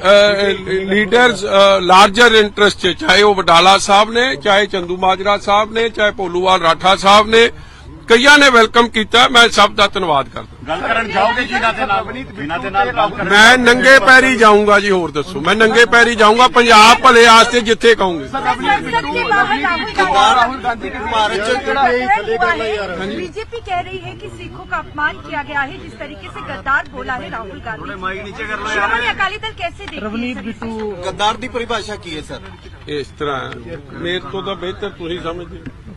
Leaders larger interest ਚ, ਚਾਹੇ ਉਹ ਵਡਾਲਾ ਸਾਹਿਬ ਨੇ, ਚਾਹੇ ਚੰਦੂ ਮਾਜਰਾ ਸਾਹਿਬ ਨੇ, ਚਾਹੇ ਭੋਲੂਵਾਲ ਰਾਠਾ ਸਾਹਿਬ ਨੇ ਕਈਆਂ ਨੇ ਵੈਲਕਮ ਕੀਤਾ ਮੈਂ ਸਭ ਦਾ ਧੰਨਵਾਦ ਕਰਦਾ ਗੱਲ ਕਰਨ ਜਾਓਗੇ ਜਿਨ੍ਹਾਂ ਦੇ ਨਾਲ ਜਿਨ੍ਹਾਂ ਦੇ ਨਾਲ ਗੱਲ ਕਰਨ ਮੈਂ ਨੰਗੇ ਪੈਰੀ ਜਾਊਂਗਾ ਜੀ ਹੋਰ ਦੱਸੋ ਮੈਂ ਨੰਗੇ ਪੈਰੀ ਜਾਊਂਗਾ ਪੰਜਾਬ ਭਲੇ ਆਸਤੇ ਜਿੱਥੇ ਕਹੋਗੇ संसद के बाहर राहुल सरदार गांधी राहुल गांधी की भारत से बीजेपी कह रही है कि सिखों का अपमान किया गया है जिस तरीके से गद्दार बोला है राहुल गांधी नीचे कर लो श्रोमणी अकाली दल कैसे देखती है ਰਵਨੀਤ सर इसे? ਬਿੱਟੂ गद्दार ਦੀ ਪਰਿਭਾਸ਼ਾ ਕੀ ਹੈ ਸਰ ਇਸ ਤਰ੍ਹਾਂ ਹੈ। ਮੇਰੇ ਤੋਂ ਤਾਂ ਬਿਹਤਰ ਤੁਸੀਂ ਸਮਝਦੇ ਹੋ।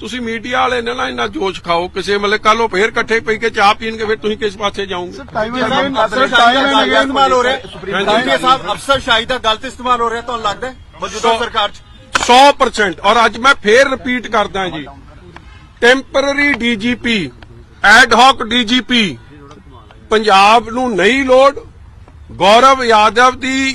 ਤੁਸੀਂ ਮੀਡੀਆ ਵਾਲੇ ਨੇ ਨਾ ਇਹਨਾਂ ਜੋਸ਼ ਖਾਓ ਕਿਸੇ ਮਤਲਬ ਕੱਲ ਉਹ ਫੇਰ ਇਕੱਠੇ ਪਈ ਕੇ ਚਾਹ ਪੀਣਗੇ ਫਿਰ ਤੁਸੀਂ ਕਿਸ ਪਾਸੇ ਜਾਓਗੇ? ਇਸਤੇਮਾਲ ਹੋ ਰਿਹਾ ਹੈ। ਸਾਹਿਬ ਅਫਸਰ ਸ਼ਾਹੀ ਦਾ ਗਲਤ ਇਸਤੇਮਾਲ ਹੋ ਰਿਹਾ ਤੁਹਾਨੂੰ ਲੱਗਦਾ ਮੌਜੂਦਾ ਸਰਕਾਰ ਚ। 100% ਔਰ ਅੱਜ ਮੈਂ ਫੇਰ ਰਿਪੀਟ ਕਰਦਾ ਜੀ। Temporary DGP ad hoc DGP Punjab ਨੂੰ ਨਹੀਂ ਲੋੜ। ਗੌਰਵ ਯਾਦਵ ਦੀ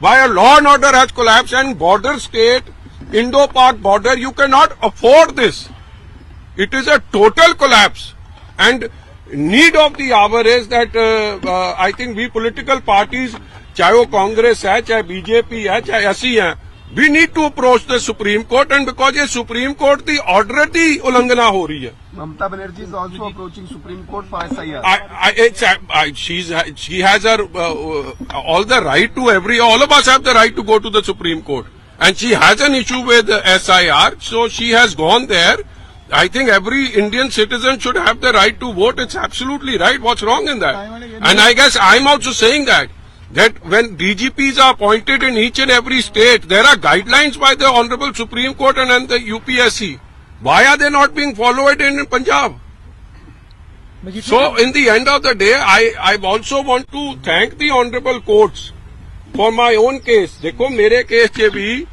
why a law and order has collapsed. And border state, Indo-Pak border, you cannot afford this. It is a total collapse. And need of the hour is that uh, uh, I think we political parties, चाहे वो कांग्रेस है चाहे BJP है चाहे ਅਸੀਂ हैं we need to approach the Supreme Court and because a Supreme Court the order the उल्लंघना Mamta Mamata Banerjee is also approaching Supreme Court for SIR. I, I, it's, I, she's, she has her uh, uh, all the right to every all of us have the right to go to the Supreme Court and she has an issue with SIR so she has gone there. I think every Indian citizen should have the right to vote. It's absolutely right. What's wrong in that? And I guess I'm also saying that that when DGPs are appointed in each and every state, there are guidelines by the Honorable Supreme Court and, and the UPSC. Why are they not being followed in Punjab? So, in the end of the day, I, I also want to thank the honorable courts for my own case. ਦੇਖੋ ਮੇਰੇ case 'ਚ ਵੀ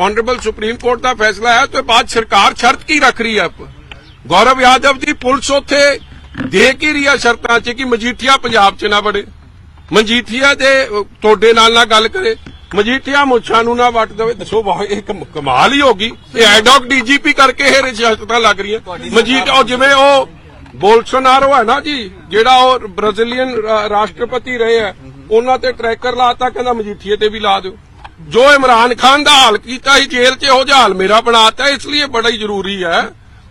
honorable Supreme Court ਦਾ ਫੈਸਲਾ ਹੈ ਤੇ ਬਾਅਦ ਸਰਕਾਰ ਸ਼ਰਤ ਕੀ ਰੱਖ ਰਹੀ ਹੈ ਗੌਰਵ ਯਾਦਵ ਦੀ ਪੁਲਿਸ ਉੱਥੇ ਦੇ ਕੀ ਰਹੀ ਹੈ ਸ਼ਰਤਾਂ 'ਚ ਕਿ ਮਜੀਠੀਆ ਪੰਜਾਬ 'ਚ ਨਾ ਵੜੇ ਮਜੀਠੀਆ ਦੇ ਤੁਹਾਡੇ ਨਾਲ ਨਾ ਗੱਲ ਕਰੇ। ਮਜੀਠੀਆ ਮੁੱਛਾਂ ਨੂੰ ਨਾ ਵੱਟ ਦੇਵੇ। ਦੱਸੋ ਵਾਹ ਇਹ ਕਮ- ਕਮਾਲ ਹੀ ਹੋ ਗਈ। ਇਹ ਐਡੌਕ ਡੀਜੀਪੀ ਕਰਕੇ ਇਹ ਰਿਸ਼ਤਤਾਂ ਲੱਗ ਰਹੀਆਂ। ਮਜੀਠੀਆ ਉਹ ਜਿਵੇਂ ਉਹ ਬੋਲਸੋਨਾਰੋ ਹੈ ਨਾ ਜੀ ਜਿਹੜਾ ਉਹ ਬ੍ਰਾਜ਼ੀਲੀਅਨ ਰਾਸ਼ਟਰਪਤੀ ਰਹੇ ਆ ਉਹਨਾਂ ਤੇ ਟਰੈਕਰ ਲਾਤਾ ਕਹਿੰਦਾ ਮਜੀਠੀਏ ਤੇ ਵੀ ਲਾ ਦਿਓ। ਜੋ ਇਮਰਾਨ ਖਾਨ ਦਾ ਹਾਲ ਕੀਤਾ ਸੀ ਜੇਲ੍ਹ 'ਚ ਉਹ ਹਾਲ ਮੇਰਾ ਬਣਾਤਾ ਇਸ ਲਈ ਬੜਾ ਹੀ ਜ਼ਰੂਰੀ ਹੈ।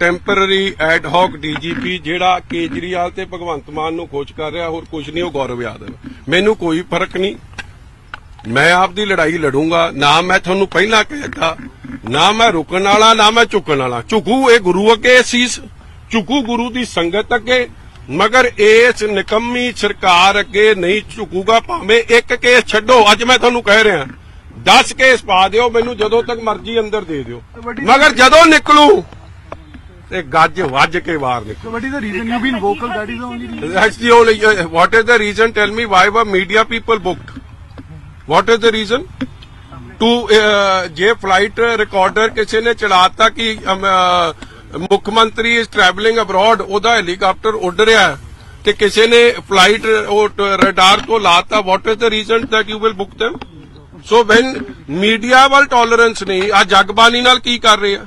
ਟੈਂਪਰਰੀ ਐਡ ਹੌਕ ਡੀਜੀਪੀ ਜਿਹੜਾ ਕੇਜਰੀਵਾਲ ਤੇ ਭਗਵੰਤ ਮਾਨ ਨੂੰ ਖੋਜ ਕਰ ਰਿਹਾ ਹੋਰ ਕੁਝ ਨਹੀਂ ਉਹ ਗੌਰਵ ਯਾਦਵ ਮੈਨੂੰ ਕੋਈ ਫ਼ਰਕ ਨਹੀਂ। ਮੈਂ ਆਪਦੀ ਲੜਾਈ ਲੜੂੰਗਾ ਨਾ ਮੈਂ ਤੁਹਾਨੂੰ ਪਹਿਲਾਂ ਕਹਿਤਾ ਨਾ ਮੈਂ ਰੁਕਣ ਵਾਲਾ ਨਾ ਮੈਂ ਝੁਕਣ ਵਾਲਾ। ਝੁਕੂ ਇਹ ਗੁਰੂ ਅੱਗੇ ਸੀਸ ਝੁਕੂ ਗੁਰੂ ਦੀ ਸੰਗਤ ਅੱਗੇ ਮਗਰ ਇਸ ਨਿਕੰਮੀ ਸਰਕਾਰ ਅੱਗੇ ਨਹੀਂ ਝੁਕੂਗਾ ਭਾਵੇਂ ਇੱਕ ਕੇਸ ਛੱਡੋ ਅੱਜ ਮੈਂ ਤੁਹਾਨੂੰ ਕਹਿ ਰਿਹਾ। 10 ਕੇਸ ਪਾ ਦਿਓ ਮੈਨੂੰ ਜਦੋਂ ਤੱਕ ਮਰਜ਼ੀ ਅੰਦਰ ਦੇ ਦਿਓ। ਮਗਰ ਜਦੋਂ ਨਿਕਲੂ ਤੇ ਗੱਜ ਵੱਜ ਕੇ ਬਾਹਰ ਨਿਕਲੂ So what is the reason you've been vocal? That is the only reason. That's the only. Uh, what is the reason? Tell me why were media people booked? What is the reason? To uh, ਜੇ flight recorder ਕਿਸੇ ਨੇ ਚਲਾਤਾ ਕਿ ਅਮ, ਅਹ, ਮੁੱਖ ਮੰਤਰੀ ਇਸ travelling abroad ਉਹਦਾ helicopter ਉੱਡ ਰਿਹਾ ਹੈ ਤੇ ਕਿਸੇ ਨੇ ਫਲਾਈਟ ਉਹ ਰਡਾਰ ਤੋਂ ਲਾਤਾ what is the reason that you will book them so when media ਵੱਲ ਟੋਲਰੈਂਸ ਨਹੀਂ ਆ ਜਗਬਾਨੀ ਨਾਲ ਕੀ ਕਰ ਰਹੇ ਆ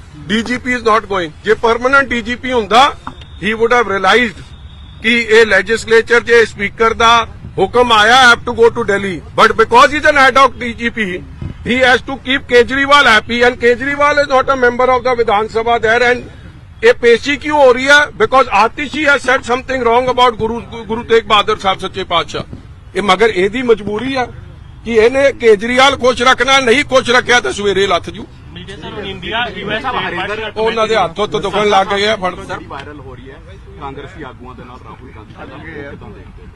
dgp is not going ਜੇ permanent dgp ਹੁੰਦਾ ਹੀ would ਹੈਵ realized ਕਿ ਇਹ ਲੈਜਿਸਲੇਚਰ ਜੇ ਸਪੀਕਰ ਦਾ ਹੁਕਮ ਆਇਆ have to go to delhi but because is an head of hoc dgp he has to keep kejriwal happy and kejriwal is not a member of the vidhan sabha there and ਇਹ ਪੇਸ਼ੀ ਕਿਉਂ ਹੋ ਰਹੀ ਹੈ because Atishi has said something wrong about Guru Guru Teg Bahadur Sahib ਸੱਚੇ ਪਾਤਸ਼ਾਹ ਇਹ ਮਗਰ ਇਹਦੀ ਮਜਬੂਰੀ ਆ ਕਿ ਇਹਨੇ ਕੇਜਰੀਵਾਲ ਖੁਸ਼ ਰੱਖਣਾ ਨਹੀਂ ਖੁਸ਼ ਰੱਖਿਆ ਤਾਂ ਸਵੇਰੇ ਲੱਥ ਜੂ ਉਹਨਾਂ ਦੇ ਹੱਥੋਂ ਤੋਂ ਦੁਖਣ ਲੱਗ ਗਏ ਆ ਫੜ ਵਾਇਰਲ ਹੋ ਰਹੀ ਹੈ। ਕਾਂਗਰਸੀ ਆਗੂਆਂ ਦੇ ਨਾਲ ਰਾਹੁਲ ਗਾਂਧੀ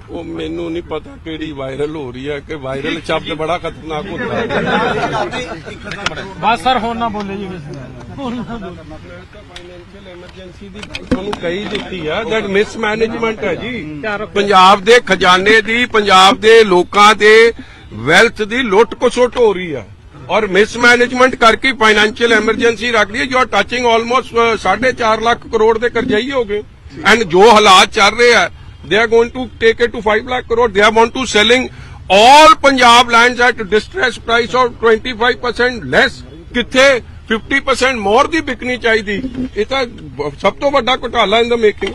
ਉਹ ਮੈਨੂੰ ਨਹੀਂ ਪਤਾ ਕਿਹੜੀ ਵਾਇਰਲ ਹੋ ਰਹੀ ਹੈ ਕਿ ਵਾਇਰਲ ਸ਼ਬਦ ਬੜਾ ਖਤਰਨਾਕ ਹੁੰਦਾ ਹੈ। ਬਸ ਸਰ ਹੁਣ ਨਾ ਬੋਲੇ ਜੀ ਫਾਈਨੈਂਸ਼ੀਅਲ ਐਮਰਜੈਂਸੀ ਦੀ ਗੱਲ ਤੁਹਾਨੂੰ ਕਹੀ ਦਿੱਤੀ ਆ ਦੈਟ ਮਿਸਮੈਨੇਜਮੈਂਟ ਹੈ ਜੀ। ਪੰਜਾਬ ਦੇ ਖਜ਼ਾਨੇ ਦੀ ਪੰਜਾਬ ਦੇ ਲੋਕਾਂ ਦੇ ਵੈਲਥ ਦੀ ਲੁੱਟ ਖਸੁੱਟ ਹੋ ਰਹੀ ਆ। ਔਰ ਮਿਸਮੈਨੇਜਮੈਂਟ ਕਰਕੇ ਫਾਈਨੈਂਸ਼ੀਅਲ ਐਮਰਜੈਂਸੀ ਰੱਖ ਲਈ you are touching almost 4.5 lakh crore ਦੇ ਕਰਜ਼ਾਈ ਹੋ ਗਏ ਐਂਡ ਜੋ ਹਾਲਾਤ ਚੱਲ ਰਹੇ ਆ they are going to take it to 5 lakh crore they are want to selling all punjab lands at distress price of 25% less ਕਿੱਥੇ 50% ਮੋਰ ਦੀ ਵਿਕਣੀ ਚਾਹੀਦੀ ਇਹ ਤਾਂ ਸਭ ਤੋਂ ਵੱਡਾ ਘੁਟਾਲਾ ਇਨ ਦਾ ਮੇਕਿੰਗ